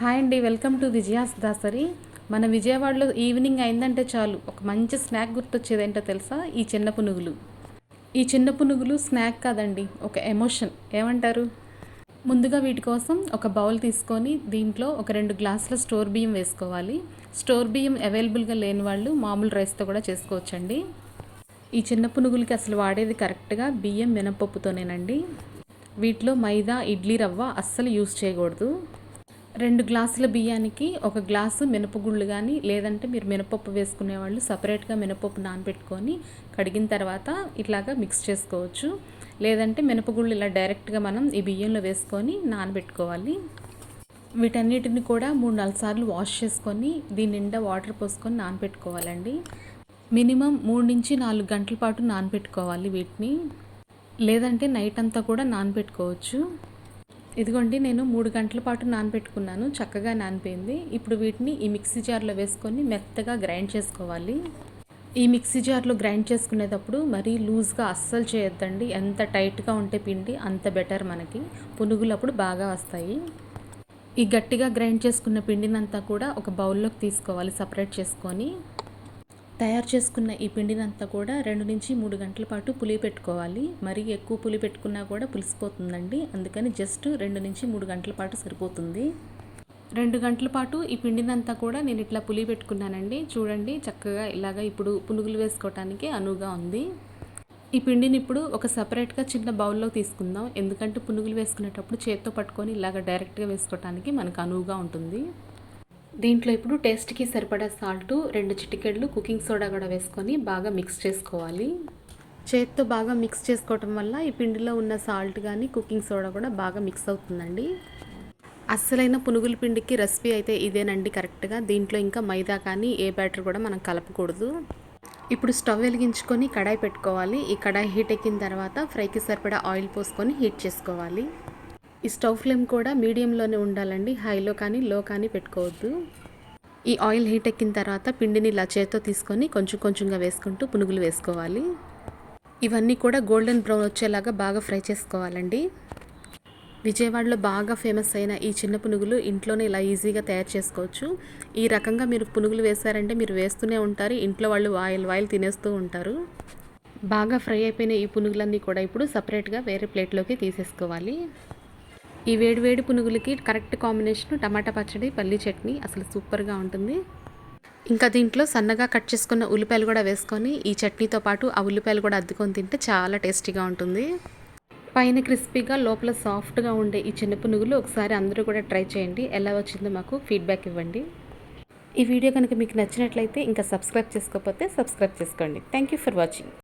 Hi అండి welcome to Vijaya's Dasari. మన విజయవాడలో ఈవినింగ్ అయిందంటే చాలు. ఒక మంచి స్నాక్ గుర్తొచ్చేది ఏంటో తెలుసా? ఈ చిన్న పునుగులు. ఈ చిన్న పునుగులు స్నాక్ కాదండి ఒక ఎమోషన్. ఏమంటారు? ముందుగా వీటి కోసం ఒక బౌల్ తీసుకొని దీంట్లో ఒక రెండు గ్లాసుల స్టోర్ బియ్యం వేసుకోవాలి. స్టోర్ బియ్యం అవైలబుల్గా లేని వాళ్ళు మామూలు రైస్తో కూడా చేసుకోవచ్చండి. ఈ చిన్న పునుగులకి అసలు వాడేది కరెక్ట్గా బియ్యం మినపప్పుతోనేనండి వీటిలో మైదా ఇడ్లీ రవ్వ అస్సలు యూస్ చేయకూడదు. రెండు గ్లాసుల బియ్యానికి ఒక గ్లాసు మినపగుళ్ళు కానీ లేదంటే మీరు మినపప్పు వేసుకునే వాళ్ళు సపరేట్గా మినపప్పు నానబెట్టుకొని కడిగిన తర్వాత ఇట్లాగా మిక్స్ చేసుకోవచ్చు. లేదంటే మినపగుళ్ళు ఇలా డైరెక్ట్గా మనం ఈ బియ్యంలో వేసుకొని నానబెట్టుకోవాలి. వీటన్నిటిని కూడా మూడు నాలుగు సార్లు వాష్ చేసుకొని దీని నిండా వాటర్ పోసుకొని నానబెట్టుకోవాలండి. మినిమం మూడు నుంచి నాలుగు గంటల పాటు నానబెట్టుకోవాలి వీటిని. లేదంటే నైట్ అంతా కూడా నానబెట్టుకోవచ్చు. ఇదిగోండి నేను మూడు గంటల పాటు నానబెట్టుకున్నాను. చక్కగా నానిపోయింది. ఇప్పుడు వీటిని ఈ మిక్సీ జార్లో వేసుకొని మెత్తగా గ్రైండ్ చేసుకోవాలి. ఈ మిక్సీ జార్లో గ్రైండ్ చేసుకునేటప్పుడు మరీ లూజ్గా అస్సలు చేయొద్దండి. ఎంత టైట్గా ఉంటే పిండి అంత బెటర్ మనకి. పునుగులప్పుడు బాగా వస్తాయి. ఈ గట్టిగా గ్రైండ్ చేసుకున్న పిండినంతా కూడా ఒక బౌల్లోకి తీసుకోవాలి సపరేట్ చేసుకొని. తయారు చేసుకున్న ఈ పిండినంతా కూడా రెండు నుంచి మూడు గంటల పాటు పులి పెట్టుకోవాలి. మరీ ఎక్కువ పులి పెట్టుకున్నా కూడా పులిసిపోతుందండి. అందుకని జస్ట్ రెండు నుంచి మూడు గంటల పాటు సరిపోతుంది. రెండు గంటల పాటు ఈ పిండినంతా కూడా నేను ఇట్లా పులి పెట్టుకున్నానండి. చూడండి చక్కగా ఇలాగ ఇప్పుడు పునుగులు వేసుకోవటానికి అనువుగా ఉంది. ఈ పిండిని ఇప్పుడు ఒక సపరేట్గా చిన్న బౌల్లో తీసుకుందాం. ఎందుకంటే పునుగులు వేసుకునేటప్పుడు చేత్తో పట్టుకొని ఇలాగ డైరెక్ట్గా వేసుకోవటానికి మనకు అనువుగా ఉంటుంది. దీంట్లో ఇప్పుడు టేస్ట్కి సరిపడా సాల్ట్ రెండు చిటికెళ్ళు కుకింగ్ సోడా కూడా వేసుకొని బాగా మిక్స్ చేసుకోవాలి. చేత్తో బాగా మిక్స్ చేసుకోవటం వల్ల ఈ పిండిలో ఉన్న సాల్ట్ కానీ కుకింగ్ సోడా కూడా బాగా మిక్స్ అవుతుందండి. అస్సలైన పునుగుల పిండికి రెసిపీ అయితే ఇదేనండి కరెక్ట్గా. దీంట్లో ఇంకా మైదా కానీ ఏ బ్యాటర్ కూడా మనం కలపకూడదు. ఇప్పుడు స్టవ్ వెలిగించుకొని కడాయి పెట్టుకోవాలి. ఈ కడాయి హీట్ ఎక్కిన తర్వాత ఫ్రైకి సరిపడా ఆయిల్ పోసుకొని హీట్ చేసుకోవాలి. ఈ స్టవ్ ఫ్లేమ్ కూడా మీడియంలోనే ఉండాలండి హైలో కానీ లో కానీ పెట్టుకోవద్దు. ఈ ఆయిల్ హీట్ ఎక్కిన తర్వాత పిండిని ఇలా చేత్తో తీసుకొని కొంచెం కొంచెంగా వేసుకుంటూ పునుగులు వేసుకోవాలి. ఇవన్నీ కూడా గోల్డెన్ బ్రౌన్ వచ్చేలాగా బాగా ఫ్రై చేసుకోవాలండి. విజయవాడలో బాగా ఫేమస్ అయిన ఈ చిన్న పునుగులు ఇంట్లోనే ఇలా ఈజీగా తయారు చేసుకోవచ్చు. ఈ రకంగా మీరు పునుగులు వేశారంటే మీరు వేస్తూనే ఉంటారు ఇంట్లో వాళ్ళు వాయిల్ వాయిల్ తినేస్తూ ఉంటారు. బాగా ఫ్రై అయిపోయిన ఈ పునుగులన్నీ కూడా ఇప్పుడు సపరేట్గా వేరే ప్లేట్లోకి తీసేసుకోవాలి. ఈ వేడివేడి పునుగులకి కరెక్ట్ కాంబినేషన్ టమాటా పచ్చడి పల్లి చట్నీ అసలు సూపర్గా ఉంటుంది. ఇంకా దీంట్లో సన్నగా కట్ చేసుకున్న ఉల్లిపాయలు కూడా వేసుకొని ఈ చట్నీతో పాటు ఆ ఉల్లిపాయలు కూడా అద్దుకొని తింటే చాలా టేస్టీగా ఉంటుంది. పైన క్రిస్పీగా లోపల సాఫ్ట్గా ఉండే ఈ చిన్న పునుగులు ఒకసారి అందరూ కూడా ట్రై చేయండి. ఎలా వచ్చిందో మాకు ఫీడ్బ్యాక్ ఇవ్వండి. ఈ వీడియో కనుక మీకు నచ్చినట్లయితే ఇంకా సబ్స్క్రైబ్ చేసుకోకపోతే సబ్స్క్రైబ్ చేసుకోండి. Thank you for watching